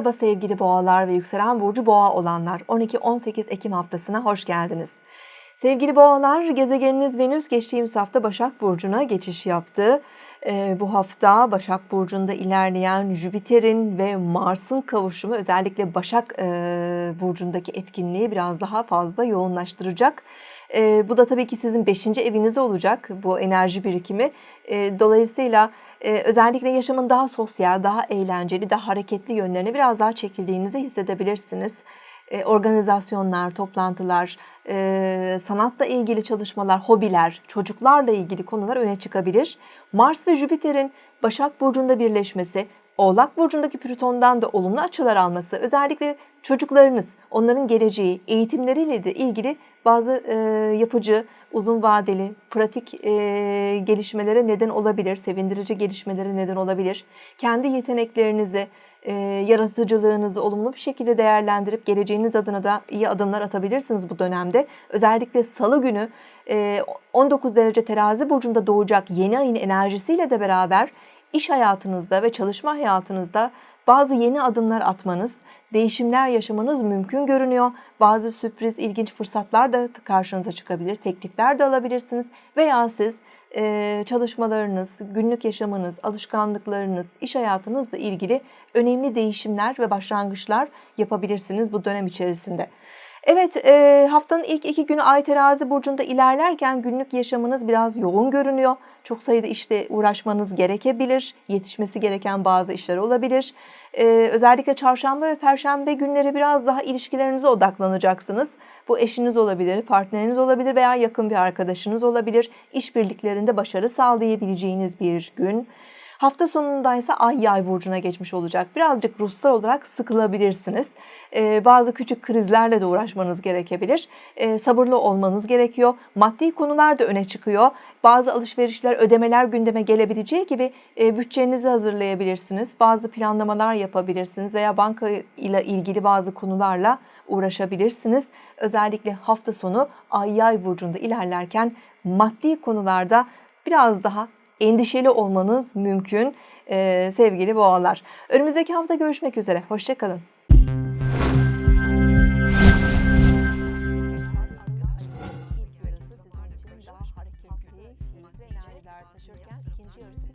Merhaba sevgili boğalar ve yükselen burcu boğa olanlar. 12-18 Ekim haftasına hoş geldiniz. Sevgili boğalar, gezegeniniz Venüs geçtiğimiz hafta Başak Burcu'na geçiş yaptı. Ee, bu hafta Başak Burcu'nda ilerleyen Jüpiter'in ve Mars'ın kavuşumu özellikle Başak e, Burcu'ndaki etkinliği biraz daha fazla yoğunlaştıracak. E, bu da tabii ki sizin 5. eviniz olacak bu enerji birikimi. E, dolayısıyla e, özellikle yaşamın daha sosyal, daha eğlenceli, daha hareketli yönlerine biraz daha çekildiğinizi hissedebilirsiniz. E, organizasyonlar, toplantılar, e, sanatla ilgili çalışmalar, hobiler, çocuklarla ilgili konular öne çıkabilir. Mars ve Jüpiter'in Başak Burcu'nda birleşmesi, Oğlak Burcu'ndaki Plüton'dan da olumlu açılar alması, özellikle çocuklarınız, onların geleceği, eğitimleriyle de ilgili bazı e, yapıcı, uzun vadeli, pratik e, gelişmelere neden olabilir, sevindirici gelişmelere neden olabilir. Kendi yeteneklerinizi, e, yaratıcılığınızı olumlu bir şekilde değerlendirip geleceğiniz adına da iyi adımlar atabilirsiniz bu dönemde. Özellikle salı günü e, 19 derece terazi burcunda doğacak yeni ayın enerjisiyle de beraber iş hayatınızda ve çalışma hayatınızda bazı yeni adımlar atmanız, değişimler yaşamanız mümkün görünüyor. Bazı sürpriz, ilginç fırsatlar da karşınıza çıkabilir, teklifler de alabilirsiniz veya siz e, çalışmalarınız, günlük yaşamınız, alışkanlıklarınız, iş hayatınızla ilgili önemli değişimler ve başlangıçlar yapabilirsiniz bu dönem içerisinde. Evet, haftanın ilk iki günü Ay Terazi burcunda ilerlerken günlük yaşamınız biraz yoğun görünüyor. Çok sayıda işle uğraşmanız gerekebilir. Yetişmesi gereken bazı işler olabilir. Özellikle çarşamba ve perşembe günleri biraz daha ilişkilerinize odaklanacaksınız. Bu eşiniz olabilir, partneriniz olabilir veya yakın bir arkadaşınız olabilir. İşbirliklerinde başarı sağlayabileceğiniz bir gün. Hafta sonunda ise ay yay burcuna geçmiş olacak. Birazcık ruhsal olarak sıkılabilirsiniz. Ee, bazı küçük krizlerle de uğraşmanız gerekebilir. Ee, sabırlı olmanız gerekiyor. Maddi konular da öne çıkıyor. Bazı alışverişler, ödemeler gündeme gelebileceği gibi e, bütçenizi hazırlayabilirsiniz. Bazı planlamalar yapabilirsiniz veya banka ile ilgili bazı konularla uğraşabilirsiniz. Özellikle hafta sonu ay yay burcunda ilerlerken maddi konularda biraz daha endişeli olmanız mümkün e, sevgili boğalar. Önümüzdeki hafta görüşmek üzere. Hoşçakalın. taşırken ikinci yarısı